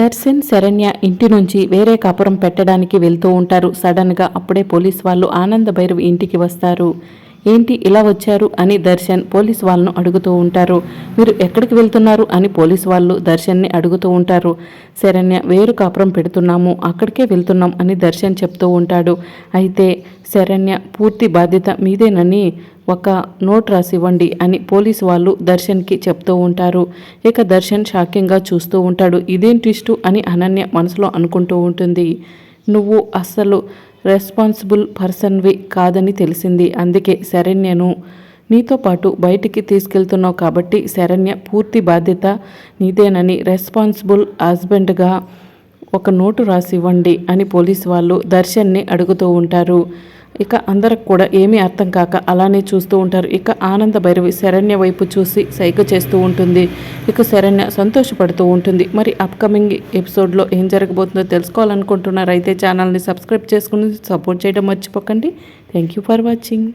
దర్శన్ శరణ్య ఇంటి నుంచి వేరే కాపురం పెట్టడానికి వెళ్తూ ఉంటారు. సడన్గా అప్పుడే పోలీస్ వాళ్ళు ఆనంద భైరవ్ ఇంటికి వస్తారు. ఏంటి ఇలా వచ్చారు అని దర్శన్ పోలీస్ వాళ్ళను అడుగుతూ ఉంటారు. మీరు ఎక్కడికి వెళ్తున్నారు అని పోలీస్ వాళ్ళు దర్శన్ని అడుగుతూ ఉంటారు. శరణ్య వేరు కాపురం పెడుతున్నాము అక్కడికే వెళ్తున్నాం అని దర్శన్ చెప్తూ ఉంటాడు. అయితే శరణ్య పూర్తి బాధ్యత మీదేనని ఒక నోట్ రాసివ్వండి అని పోలీసు వాళ్ళు దర్శన్కి చెప్తూ ఉంటారు. ఇక దర్శన్ షాకింగ్గా చూస్తూ ఉంటాడు. ఇదేం ట్విస్టు అని అనన్య మనసులో అనుకుంటూ ఉంటుంది. నువ్వు అస్సలు రెస్పాన్సిబుల్ పర్సన్వి కాదని తెలిసింది. అందుకే శరణ్యను నీతో పాటు బయటికి తీసుకెళ్తున్నావు కాబట్టి శరణ్య పూర్తి బాధ్యత నీదేనని రెస్పాన్సిబుల్ హస్బెండ్గా ఒక నోటు రాసి ఇవ్వండి అని పోలీసు వాళ్ళు దర్శన్ని అడుగుతూ ఉంటారు. ఇక అందరికి కూడా ఏమీ అర్థం కాక అలానే చూస్తూ ఉంటారు. ఇక ఆనంద భైరవి శరణ్య వైపు చూసి సైగ చేస్తూ ఉంటుంది. ఇక శరణ్య సంతోషపడుతూ ఉంటుంది. మరి అప్కమింగ్ ఎపిసోడ్లో ఏం జరగబోతుందో తెలుసుకోవాలనుకుంటున్నారైతే ఛానల్ని సబ్స్క్రైబ్ చేసుకుని సపోర్ట్ చేయడం మర్చిపోకండి. Thank you for watching